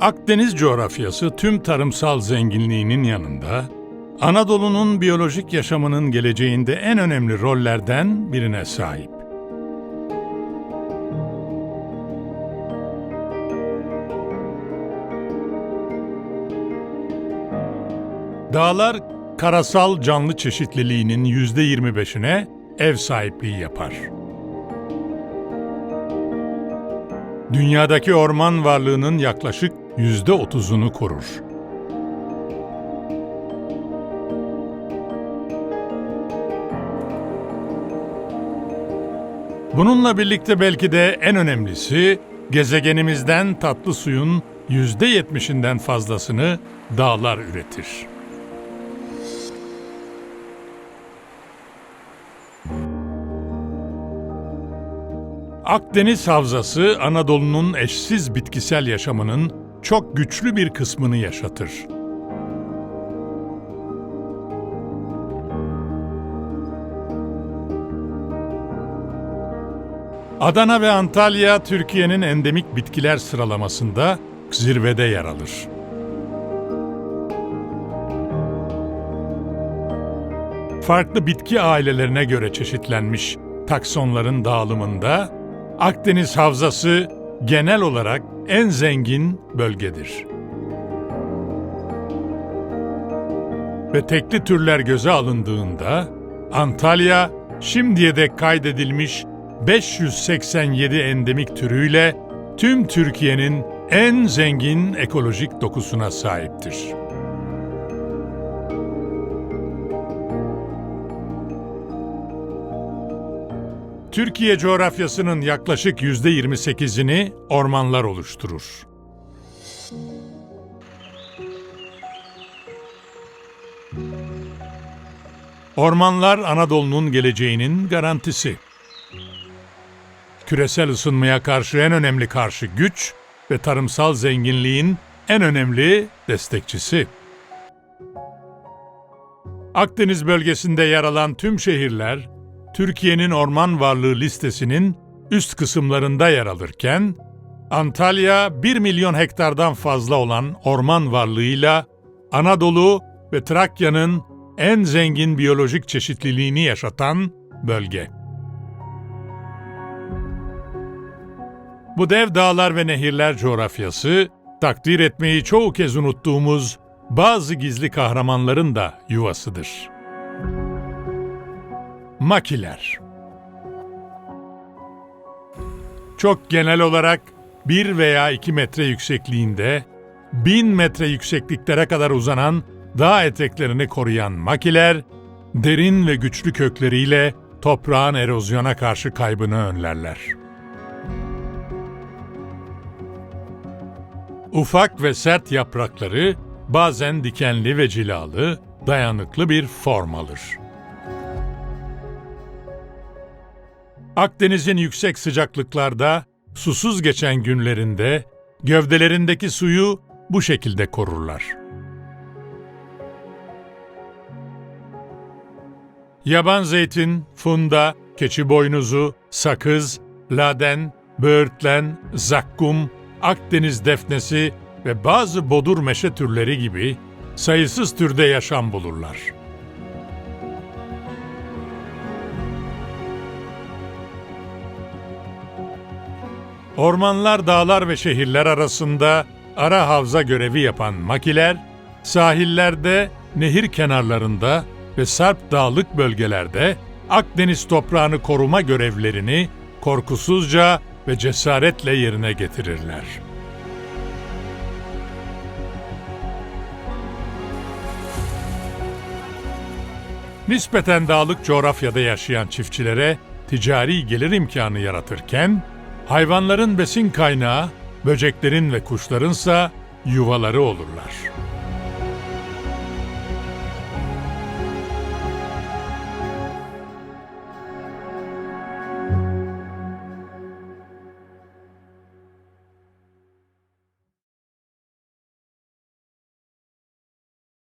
Akdeniz coğrafyası tüm tarımsal zenginliğinin yanında Anadolu'nun biyolojik yaşamının geleceğinde en önemli rollerden birine sahip. Dağlar karasal canlı çeşitliliğinin yüzde 25'ine ev sahipliği yapar. Dünyadaki orman varlığının yaklaşık yüzde otuzunu korur. Bununla birlikte belki de en önemlisi gezegenimizden tatlı suyun yüzde yetmişinden fazlasını dağlar üretir. Akdeniz Havzası Anadolu'nun eşsiz bitkisel yaşamının çok güçlü bir kısmını yaşatır. Adana ve Antalya Türkiye'nin endemik bitkiler sıralamasında zirvede yer alır. Farklı bitki ailelerine göre çeşitlenmiş taksonların dağılımında Akdeniz Havzası genel olarak en zengin bölgedir. Ve tekli türler göze alındığında Antalya şimdiye dek kaydedilmiş 587 endemik türüyle tüm Türkiye'nin en zengin ekolojik dokusuna sahiptir. Türkiye coğrafyasının yaklaşık yüzde 28'ini ormanlar oluşturur. Ormanlar Anadolu'nun geleceğinin garantisi. Küresel ısınmaya karşı en önemli karşı güç ve tarımsal zenginliğin en önemli destekçisi. Akdeniz bölgesinde yer alan tüm şehirler, Türkiye'nin orman varlığı listesinin üst kısımlarında yer alırken, Antalya 1 milyon hektardan fazla olan orman varlığıyla Anadolu ve Trakya'nın en zengin biyolojik çeşitliliğini yaşatan bölge. Bu dev dağlar ve nehirler coğrafyası, takdir etmeyi çoğu kez unuttuğumuz bazı gizli kahramanların da yuvasıdır. Makiler Çok genel olarak 1 veya 2 metre yüksekliğinde, 1000 metre yüksekliklere kadar uzanan dağ eteklerini koruyan makiler, derin ve güçlü kökleriyle toprağın erozyona karşı kaybını önlerler. Ufak ve sert yaprakları bazen dikenli ve cilalı, dayanıklı bir form alır. Akdeniz'in yüksek sıcaklıklarda susuz geçen günlerinde gövdelerindeki suyu bu şekilde korurlar. Yaban zeytin, funda, keçi boynuzu, sakız, laden, böğürtlen, zakkum, Akdeniz defnesi ve bazı bodur meşe türleri gibi sayısız türde yaşam bulurlar. Ormanlar, dağlar ve şehirler arasında ara havza görevi yapan makiler, sahillerde, nehir kenarlarında ve sarp dağlık bölgelerde Akdeniz toprağını koruma görevlerini korkusuzca ve cesaretle yerine getirirler. Nispeten dağlık coğrafyada yaşayan çiftçilere ticari gelir imkanı yaratırken, hayvanların besin kaynağı, böceklerin ve kuşlarınsa yuvaları olurlar.